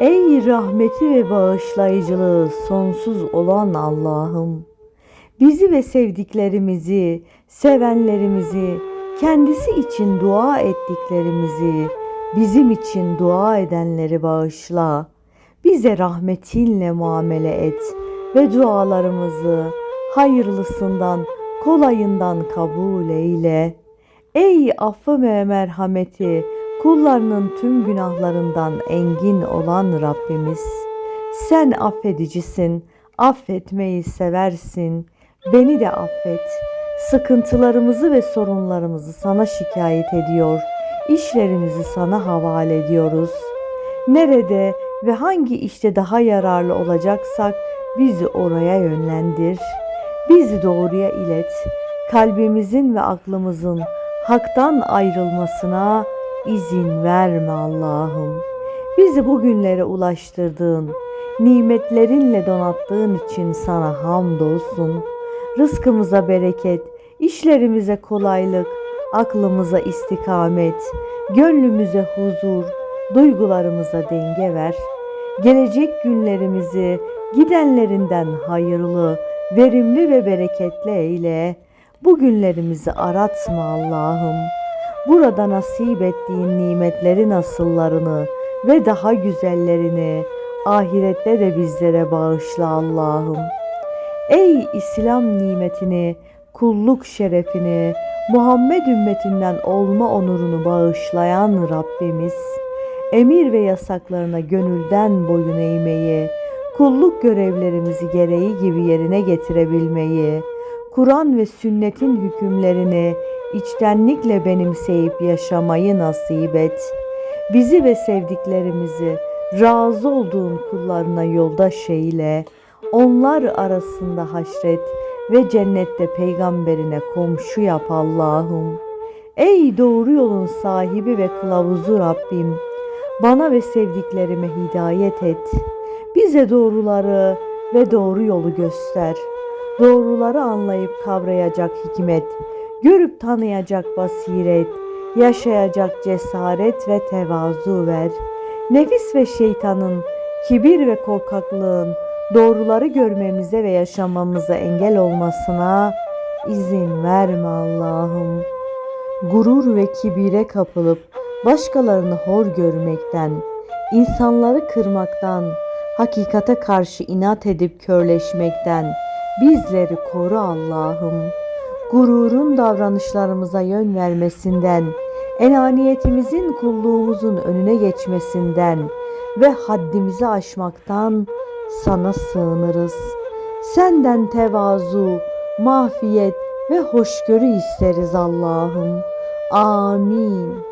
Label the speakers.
Speaker 1: Ey rahmeti ve bağışlayıcılığı sonsuz olan Allah'ım. Bizi ve sevdiklerimizi, sevenlerimizi, kendisi için dua ettiklerimizi, bizim için dua edenleri bağışla. Bize rahmetinle muamele et ve dualarımızı hayırlısından, kolayından kabul eyle. Ey affı ve merhameti, kullarının tüm günahlarından engin olan Rabbimiz. Sen affedicisin, affetmeyi seversin. Beni de affet. Sıkıntılarımızı ve sorunlarımızı sana şikayet ediyor. İşlerimizi sana havale ediyoruz. Nerede ve hangi işte daha yararlı olacaksak bizi oraya yönlendir. Bizi doğruya ilet. Kalbimizin ve aklımızın haktan ayrılmasına izin verme Allah'ım. Bizi bugünlere ulaştırdığın, nimetlerinle donattığın için sana hamdolsun. Rızkımıza bereket, işlerimize kolaylık, aklımıza istikamet, gönlümüze huzur, duygularımıza denge ver. Gelecek günlerimizi gidenlerinden hayırlı, verimli ve bereketli eyle. Bugünlerimizi aratma Allah'ım. Burada nasip ettiğin nimetlerin asıllarını ve daha güzellerini ahirette de bizlere bağışla Allah'ım. Ey İslam nimetini, kulluk şerefini, Muhammed ümmetinden olma onurunu bağışlayan Rabbimiz, emir ve yasaklarına gönülden boyun eğmeyi, kulluk görevlerimizi gereği gibi yerine getirebilmeyi, Kur'an ve sünnetin hükümlerini içtenlikle benimseyip yaşamayı nasip et. Bizi ve sevdiklerimizi razı olduğun kullarına yoldaş eyle. Onlar arasında haşret ve cennette peygamberine komşu yap Allah'ım. Ey doğru yolun sahibi ve kılavuzu Rabbim, bana ve sevdiklerime hidayet et. Bize doğruları ve doğru yolu göster. Doğruları anlayıp kavrayacak hikmet, görüp tanıyacak basiret, yaşayacak cesaret ve tevazu ver. Nefis ve şeytanın, kibir ve korkaklığın doğruları görmemize ve yaşamamıza engel olmasına izin verme Allah'ım. Gurur ve kibire kapılıp başkalarını hor görmekten, insanları kırmaktan, hakikate karşı inat edip körleşmekten bizleri koru Allah'ım. Gururun davranışlarımıza yön vermesinden, enaniyetimizin kulluğumuzun önüne geçmesinden ve haddimizi aşmaktan sana sığınırız. Senden tevazu, mafiyet ve hoşgörü isteriz Allah'ım. Amin.